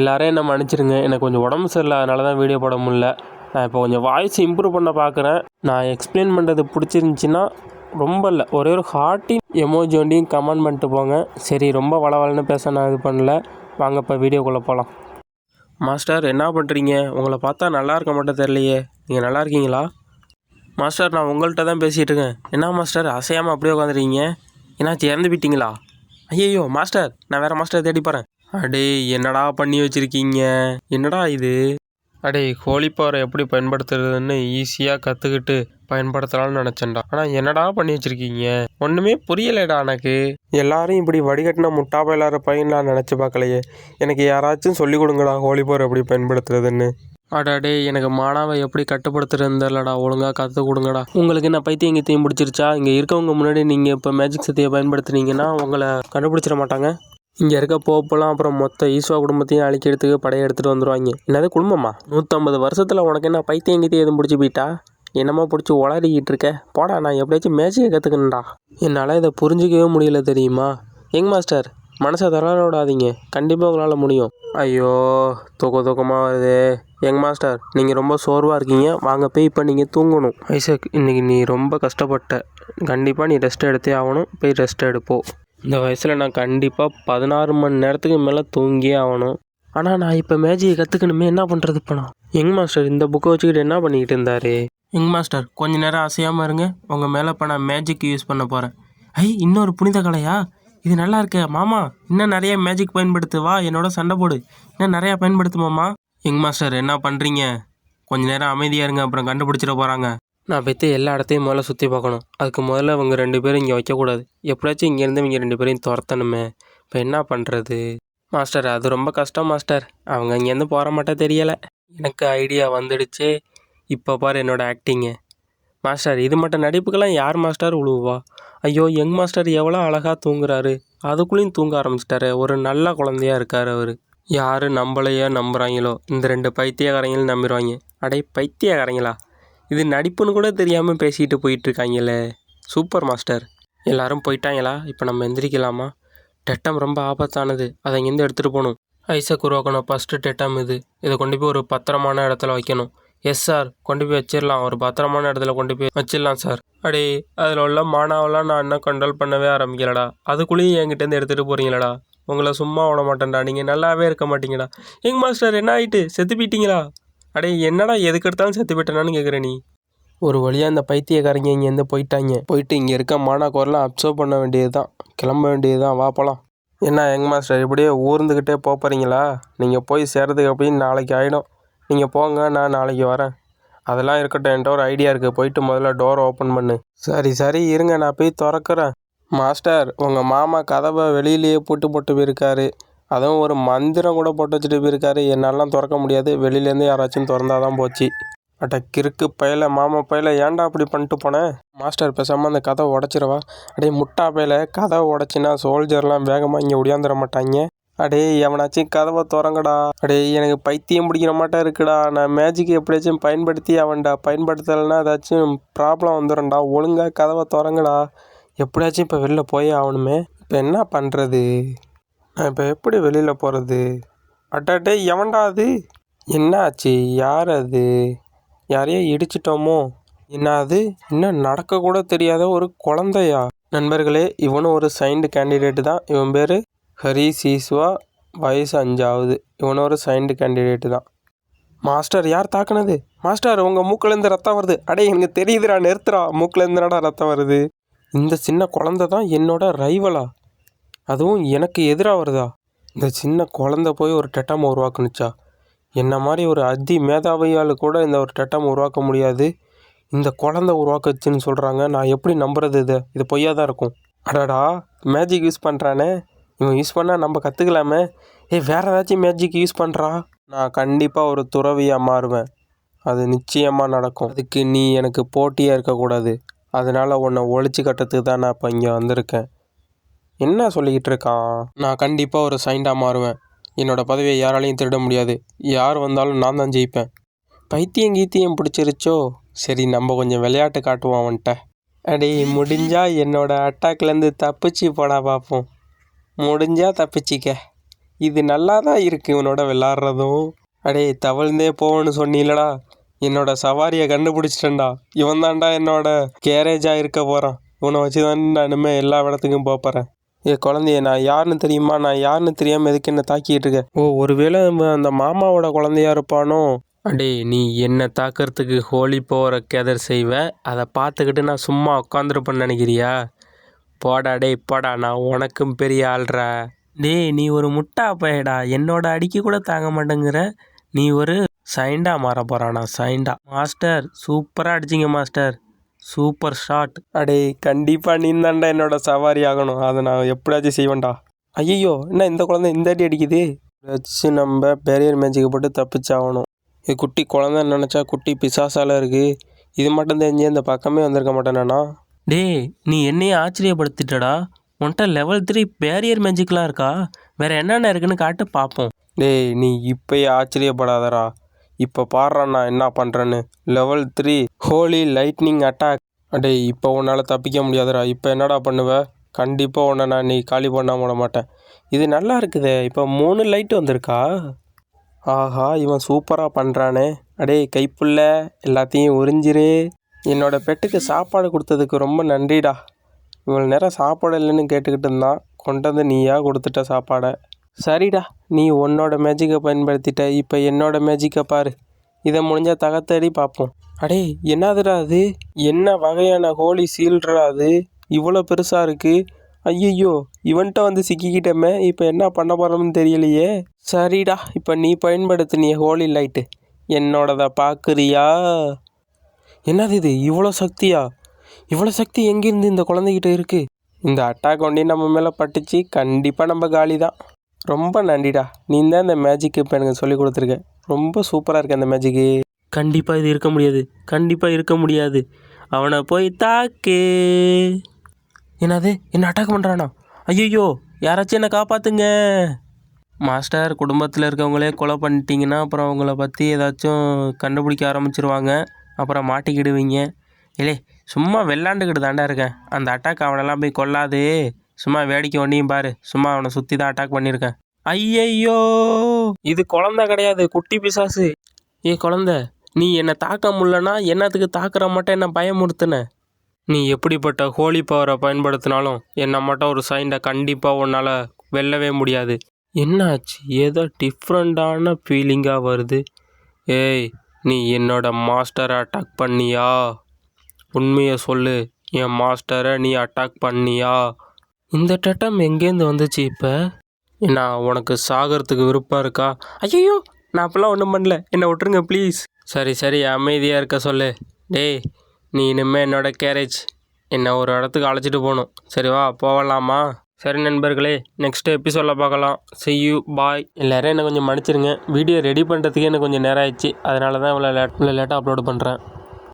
எல்லோரும் என்ன மன்னிச்சிடுங்க எனக்கு கொஞ்சம் உடம்பு சரியில்லை அதனால தான் வீடியோ போட முடியல. நான் இப்போ கொஞ்சம் வாய்ஸ் இம்ப்ரூவ் பண்ண பார்க்குறேன். நான் எக்ஸ்பிளைன் பண்ணுறது பிடிச்சிருந்துச்சின்னா ரொம்ப இல்லை. ஒரே ஒரு ஹார்ட்டின் எமோஜி ஒண்டியும் கமெண்ட் பண்ணிட்டு போங்க. சரி ரொம்ப வளவலன்னு பேச நான் இது பண்ணல. வாங்க இப்போ வீடியோக்குள்ளே போகலாம் மாஸ்டர் என்ன பண்ணுறீங்க உங்களை பார்த்தா நல்லா இருக்க மட்டும் தெரியலையே. நீங்கள் நல்லா இருக்கீங்களா? மாஸ்டர் நான் உங்கள்கிட்ட தான் பேசிகிட்டு இருக்கேன். என்ன மாஸ்டர் அசையாமல் அப்படியே உட்காந்துருக்கீங்க என்னாச்சு இறந்து போயிட்டீங்களா ஐயோ மாஸ்டர் நான் வேறு மாஸ்டர் தேடி போகிறேன் அடே என்னடா பண்ணி வச்சுருக்கீங்க? என்னடா இது? அடே கோழிப்பாறை எப்படி பயன்படுத்துறதுன்னு ஈஸியாக கற்றுக்கிட்டு பயன்படுத்தலாம்னு நினச்சேன்டா. ஆனால் என்னடா பண்ணி வச்சுருக்கீங்க? ஒன்றுமே புரியலைடா எனக்கு. எல்லாரும் இப்படி வடிகட்டின முட்டாப்ப பையன் நான் நினச்சி பார்க்கலையே. எனக்கு யாராச்சும் சொல்லிக் கொடுங்கடா கோழிப்பாறை எப்படி பயன்படுத்துறதுன்னு. அடாடே எனக்கு மானாவை எப்படி கட்டுப்படுத்துறதுலடா ஒழுங்காக கற்றுக் கொடுங்கடா. உங்களுக்கு என்ன பைத்தியம் கீத்தியம் பிடிச்சிருச்சா? இங்கே இருக்கவங்க முன்னாடி நீங்கள் இப்போ மேஜிக் சக்தியை பயன்படுத்துனீங்கன்னா உங்களை கண்டுபிடிச்சிட மாட்டாங்க. இங்கே இருக்க போப்பெல்லாம் அப்புறம் மொத்த ஈஸ்வா குடும்பத்தையும் அழிக்கிறதுக்கு படையை எடுத்துகிட்டு வந்துடுவாங்க என்னது குடும்பமா? நூற்றம்பது வருஷத்தில் உனக்கு என்ன பைத்தியம் கீத்தியம் எதுவும் பிடிச்சி போயிட்டா? என்னமோ பிடிச்சி உளறிக்கிட்டு இருக்க. போடா நான் எப்படியாச்சும் மேஜிக்கை கற்றுக்கணும்டா என்னால் இதை புரிஞ்சிக்கவே முடியல தெரியுமா? எங் மாஸ்டர் மனசை தளர விடாதீங்க. கண்டிப்பாக உங்களால் முடியும். ஐயோ தூக்க தூக்கமாக வருது. எங் மாஸ்டர் நீங்கள் ரொம்ப சோர்வாக இருக்கீங்க. வாங்க போய் இப்போ நீங்கள் தூங்கணும். ஐசக் இன்னைக்கு நீ ரொம்ப கஷ்டப்பட்ட. கண்டிப்பாக நீ ரெஸ்ட் எடுத்தே ஆகணும். போய் ரெஸ்ட் எடுப்போம் இந்த வயசில் நான் கண்டிப்பாக பதினாறு மணி நேரத்துக்கு மேலே தூங்கியே ஆகணும். ஆனால் நான் இப்போ மேஜிக்கை கற்றுக்கணுமே என்ன பண்ணுறது இப்போ நான்? யங் மாஸ்டர் இந்த புக்கை வச்சுக்கிட்டு என்ன பண்ணிக்கிட்டு இருந்தாரு? யங் மாஸ்டர் கொஞ்ச நேரம் அசையாமல் இருங்க. உங்கள் மேலே இப்போ நான் மேஜிக் யூஸ் பண்ண போகிறேன் ஐ இன்னொரு புனித கலையா? இது நல்லா இருக்கே. மாமா இன்னும் நிறைய மேஜிக் பயன்படுத்து. வா என்னோட சண்டை போடு. இன்னும் நிறையா பயன்படுத்து மாமா. யங் மாஸ்டர் என்ன பண்ணுறீங்க கொஞ்ச நேரம் அமைதியாக இருங்க அப்புறம் கண்டுபிடிச்சிட போகிறாங்க நான் பெற்று எல்லா இடத்தையும் முதல்ல சுற்றி பார்க்கணும். அதுக்கு முதல்ல இவங்க ரெண்டு பேரும் இங்கே வைக்கக்கூடாது. எப்படியாச்சும் இங்கேருந்து இவங்க ரெண்டு பேரையும் துரத்தணுமே. இப்போ என்ன பண்ணுறது மாஸ்டர் அது ரொம்ப கஷ்டம் மாஸ்டர். அவங்க இங்கேருந்து போகிற மாட்டேன் தெரியலை. எனக்கு ஐடியா வந்துடுச்சு. இப்போ பாரு என்னோடய ஆக்டிங்கு மாஸ்டர் இது மட்டும் நடிப்புக்கெல்லாம் யார் மாஸ்டர் உழுவா? ஐயோ யங் மாஸ்டர் எவ்வளோ அழகாக தூங்குறாரு. அதுக்குள்ளேயும் தூங்க ஆரம்பிச்சிட்டாரு. ஒரு நல்ல குழந்தையா இருக்கார் அவர். யார் நம்மளையோ நம்புகிறாங்களோ இந்த ரெண்டு பைத்தியக்காரங்களும் நம்பிடுவாங்க. அடே பைத்தியக்காரங்களா? இது நடிப்புன்னு கூட தெரியாமல் பேசிக்கிட்டு போயிட்டுருக்காங்கல்ல சூப்பர் மாஸ்டர். எல்லாரும் போயிட்டாங்களா? இப்போ நம்ம எந்திரிக்கலாமா? டெட்டம் ரொம்ப ஆபத்தானது. அதை இங்கேருந்து எடுத்துகிட்டு போகணும். ஐசக் உருவாக்கணும். ஃபஸ்ட்டு டெட்டம் இது. இதை கொண்டு போய் ஒரு பத்திரமான இடத்துல வைக்கணும். எஸ் சார் கொண்டு போய் வச்சிடலாம். ஒரு பத்திரமான இடத்துல கொண்டு போய் வச்சிடலாம் சார் அடே அதில் உள்ள மானாவெல்லாம் நான் இன்னும் கண்ட்ரோல் பண்ணவே ஆரம்பிக்கலடா. அதுக்குள்ளேயும் என்கிட்டேருந்து எடுத்துகிட்டு போகிறீங்களடா உங்களை சும்மா விட மாட்டேன்டா. நீங்கள் நல்லாவே இருக்க மாட்டீங்கடா. எங் மாஸ்டர் என்ன ஆயிட்டு? செத்து போயிட்டீங்களா? அடே என்னடா எதுக்கு எடுத்தாலும் செத்து போயிட்டேனான்னு கேட்குற நீ? ஒரு வழியாக அந்த பைத்தியக்காரங்க இங்கேருந்து போயிட்டாங்க. போயிட்டு இங்கே இருக்க மானாக்கோரெலாம் அப்சர்வ் பண்ண வேண்டியது தான் கிளம்ப வேண்டியது தான் வா போகலாம் என்ன யங் மாஸ்டர் இப்படியே ஊர்ந்துக்கிட்டே போகிறீங்களா நீங்கள் போய் சேர்றதுக்கு அப்படின்னு நாளைக்கு ஆகிடும் நீங்கள் போங்க நான் நாளைக்கு வரேன். அதெல்லாம் இருக்கட்டும். என்கிட்ட ஒரு ஐடியா இருக்குது போயிட்டு முதல்ல டோரை ஓப்பன் பண்ணு. சரி சரி இருங்க. நான் போய் திறக்கிறேன். மாஸ்டர் உங்கள் மாமா கதவை வெளியிலேயே போட்டு போட்டு போயிருக்காரு. அதுவும் ஒரு மந்திரம் கூட போட்டு வச்சுட்டு போயிருக்காரு. என்னாலாம் திறக்க முடியாது. வெளியிலேருந்து யாராச்சும் திறந்தாதான் போச்சு. அட்ட கிறுக்கு பயல மாமா பயல ஏன்டா அப்படி பண்ணிட்டு போனேன் மாஸ்டர் பேசாமல் அந்த கதை உடச்சிடவா அடே முட்டா பயல கதவை உடச்சின்னா சோல்ஜர்லாம் வேகமாக இங்கே ஒடியாந்துட மாட்டாங்க. அடே எவனாச்சும் கதவை திறங்கடா. அடே எனக்கு பைத்தியம் பிடிக்கிற மாட்டா இருக்குடா. நான் மேஜிக் எப்படியாச்சும் பயன்படுத்தி அவன்டா. பயன்படுத்தலைன்னா ஏதாச்சும் ப்ராப்ளம் வந்துடும்டா ஒழுங்காக கதவை திறங்கடா. எப்படியாச்சும் இப்போ வெளில போயே ஆகணுமே. இப்போ என்ன பண்ணுறது நான் இப்போ எப்படி வெளியில் போகிறது அட்டாட்டே எவன்டா அது? என்ன ஆச்சு யார் அது யாரையோ இடிச்சிட்டோமோ? என்ன அது இன்னும் நடக்கக்கூட தெரியாத ஒரு குழந்தையா? நண்பர்களே இவனும் ஒரு சைன்டு கேண்டிடேட் தான். இவன் பேர் ஹரி சீஸ்வா வயசு அஞ்சாவது. இவனும் ஒரு சைன்டு கேண்டிடேட்டு தான். மாஸ்டர் யார் தாக்குனது? மாஸ்டர் உங்கள் மூக்கிலேருந்து ரத்தம் வருது. அடே எனக்கு தெரியுதுடா நிறுத்துறா மூக்கிலேருந்து ரத்தம் வருது. இந்த சின்ன குழந்தை தான் என்னோட ரைவலா அதுவும் எனக்கு எதிராக வருதா? இந்த சின்ன குழந்தை போய் ஒரு டெட்டம் உருவாக்குனுச்சா? என்ன மாதிரி ஒரு அதி மேதாவியால் கூட இந்த ஒரு டெட்டம் உருவாக்க முடியாது? இந்த குழந்தை உருவாக்குச்சுன்னு சொல்கிறாங்க நான் எப்படி நம்புறது இதை? இது பொய்யாக தான் இருக்கும். அடாடா மேஜிக் யூஸ் பண்ணுறானே இவன் யூஸ் பண்ணால் நம்ம கற்றுக்கலாமே ஏய் வேறு ஏதாச்சும் மேஜிக் யூஸ் பண்ணுறா நான் கண்டிப்பாக ஒரு துறவியாக மாறுவேன். அது நிச்சயமாக நடக்கும். அதுக்கு நீ எனக்கு போட்டியாக இருக்கக்கூடாது. அதனால் உன்னை ஒழிச்சு கட்டுறதுக்கு தான் நான் இப்போ இங்கே வந்திருக்கேன். என்ன சொல்லிக்கிட்டு இருக்கான் நான் கண்டிப்பாக ஒரு சைண்டாக மாறுவேன். என்னோட பதவியை யாராலையும் திருட முடியாது. யார் வந்தாலும் நான் தான் ஜெயிப்பேன். பைத்தியம் கீத்தியம் பிடிச்சிருச்சோ? சரி நம்ம கொஞ்சம் விளையாட்டு காட்டுவோம் அவன்கிட்ட. அடே முடிஞ்சா என்னோட அட்டாக்லேருந்து தப்பிச்சு போடா பார்ப்போம் முடிஞ்சா தப்பிச்சிக்க. இது நல்லா தான் இருக்குது இவனோட விளாட்றதும் அடே தவழ்ந்தே போகணும்னு சொன்னீங்களடா என்னோட சவாரியை கண்டுபிடிச்சிட்டேன்டா. இவன் தான்டா என்னோட கேரேஜாக இருக்க போகிறான் இவனை வச்சு தான் நான் இனிமேல் எல்லா இடத்துக்கும் போக போகிறேன் ஏ குழந்தைய நான் யாருன்னு தெரியுமா? நான் யாருன்னு தெரியாமல் எதுக்கு என்ன தாக்கிட்டு இருக்க? ஓ ஒருவேளை அந்த மாமாவோட குழந்தையா இருப்பானோ? அடே நீ என்ன தாக்கிறதுக்கு ஹோலி போகிற கெதர் செய்வ? அதை பார்த்துக்கிட்டு நான் சும்மா உட்காந்துருப்பேன்னு நினைக்கிறியா? போடா டே போடா நான் உனக்கும் பெரிய ஆள்றா டேய் நீ ஒரு முட்டா பையடா. என்னோட அடிக்க கூட தாங்க மாட்டேங்கிற. நீ ஒரு சைண்டா மாற போகிறானா சைண்டா. மாஸ்டர் சூப்பராக அடிச்சிங்க மாஸ்டர். Super shot. அடே கண்டிப்பாக நீ தான்டா என்னோட சவாரி ஆகணும். அதை நான் எப்படியாச்சும் செய்வேன்டா. ஐயோ என்ன இந்த குழந்தை இந்த அடி அடிக்குது? வச்சு நம்ம பேரியர் மேட்சுக்கு போட்டு தப்பிச்சாகணும். இது குட்டி குழந்தை நினச்சா குட்டி பிசாசால இருக்கு. இது மட்டும் தெரிஞ்சு இந்த பக்கமே வந்திருக்க மாட்டேனா டேய் நீ என்னையே ஆச்சரியப்படுத்திட்டடா. உன்கிட்ட லெவல் த்ரீ பேரியர் மேஜிக்லாம் இருக்கா? வேற என்னென்ன இருக்குன்னு காட்டு பார்ப்போம் டேய் நீ இப்பயே ஆச்சரியப்படாதடா. இப்போ பாடுறா நான் என்ன பண்ணுறேன்னு level three holy lightning attack டேய் இப்போ உன்னால் தப்பிக்க முடியாதுடா. இப்போ என்னடா பண்ணுவ? கண்டிப்பாக உன்னை நான் நீ காலி பண்ணாம விட மாட்டேன். இது நல்லா இருக்குதே. இப்போ மூணு லைட் வந்திருக்கா? ஆஹா இவன் சூப்பராக பண்ணுறானே அடே கைப்புள்ள எல்லாத்தையும் உறிஞ்சிரு. என்னோட பெட்டுக்கு சாப்பாடு கொடுத்ததுக்கு ரொம்ப நன்றிடா. இவ்வளோ நேரம் சாப்பாடு இல்லைன்னு கேட்டுக்கிட்டு இருந்தான். கொண்டு வந்து நீயா கொடுத்துட்ட சாப்பாடை? சரிடா நீ உன்னோட மேஜிக்கை பயன்படுத்திட்ட. இப்போ என்னோட மேஜிக்கை பாரு. இதை முடிஞ்சால் தகத்தடி பார்ப்போம் அடே என்னதுடா அது? என்ன வகையான ஹோலி சீல்டா அது? இவ்வளோ பெருசாக இருக்குது ஐயையோ இவன்கிட்ட வந்து சிக்கிக்கிட்டமே இப்போ என்ன பண்ண போகிறோம்னு தெரியலையே. சரிடா இப்போ நீ பயன்படுத்தினிய ஹோலி லைட்டு. என்னோடதை பார்க்குறியா என்னது இது? இவ்வளோ சக்தியா? இவ்வளோ சக்தி எங்கேருந்து இந்த குழந்தைகிட்ட இருக்குது இந்த அட்டாக் ஒண்டி நம்ம மேலே பட்டுச்சு. கண்டிப்பாக நம்ம காலி தான் ரொம்ப நன்றிடா. நீ தான் இந்த மேஜிக் இப்போ எனக்கு சொல்லிக் கொடுத்துருக்க. ரொம்ப சூப்பராக இருக்கு அந்த மேஜிக்கு கண்டிப்பாக இது இருக்க முடியாது. கண்டிப்பாக இருக்க முடியாது. அவனை போய் தாக்கு. என்னது? என்ன அட்டாக் பண்ணுறானா ஐயோ யாராச்சும் என்னை காப்பாற்றுங்க மாஸ்டர் குடும்பத்தில் இருக்கவங்களே கொலை பண்ணிட்டீங்கன்னா அப்புறம் அவங்கள பற்றி ஏதாச்சும் கண்டுபிடிக்க ஆரம்பிச்சிருவாங்க. அப்புறம் மாட்டிக்கிடுவீங்க. இல்லே சும்மா விளாண்டுக்கிட்டு தாண்டா இருக்கேன். அந்த அட்டாக் அவனெல்லாம் போய் கொல்லாது சும்மா வேடிக்கை ஒன்றையும் பாரு. சும்மா அவனை சுற்றி தான் அட்டாக் பண்ணியிருக்கேன். ஐயையோ! இது குழந்தை கிடையாது குட்டி பிசாசு. ஏ குழந்தை நீ என்னை தாக்க முடிலன்னா என்னத்துக்கு தாக்குற மட்டும் என்னை பயமுறுத்துன? நீ எப்படிப்பட்ட ஹோலி பவரை பயன்படுத்தினாலும் என்னை மட்டும் ஒரு சைண்டை கண்டிப்பாக உன்னால் வெல்லவே முடியாது. என்னாச்சு? ஏதோ டிஃப்ரெண்ட்டான ஃபீலிங்காக வருது. ஏய் நீ என்னோட மாஸ்டரை அட்டாக் பண்ணியா? உண்மையை சொல்லு. என் மாஸ்டரை நீ அட்டாக் பண்ணியா? இந்த டட்டம் எங்கேருந்து வந்துச்சு இப்போ? நான் உனக்கு சாகிறதுக்கு விருப்பம் இருக்கா? ஐயோ நான் அப்போல்லாம் ஒன்றும் பண்ணல. என்னை விட்டுருங்க ப்ளீஸ் சரி சரி அமைதியாக இருக்க சொல்லு. டேய் நீ இனிமேல் என்னோட கேரேஜ் என்னை ஒரு இடத்துக்கு அழைச்சிட்டு போகணும். சரி வா போகலாமா? சரி நண்பர்களே நெக்ஸ்ட் எபிசோடில் பார்க்கலாம். See பாய் எல்லோரும் என்னை கொஞ்சம் மன்னிச்சிருங்க. வீடியோ ரெடி பண்ணுறதுக்கே எனக்கு கொஞ்சம் நேரம் ஆயிடுச்சு. அதனால தான் இவ்வளோ லேட் இவ்வளோ லேட்டாக அப்லோட் பண்ணுறேன்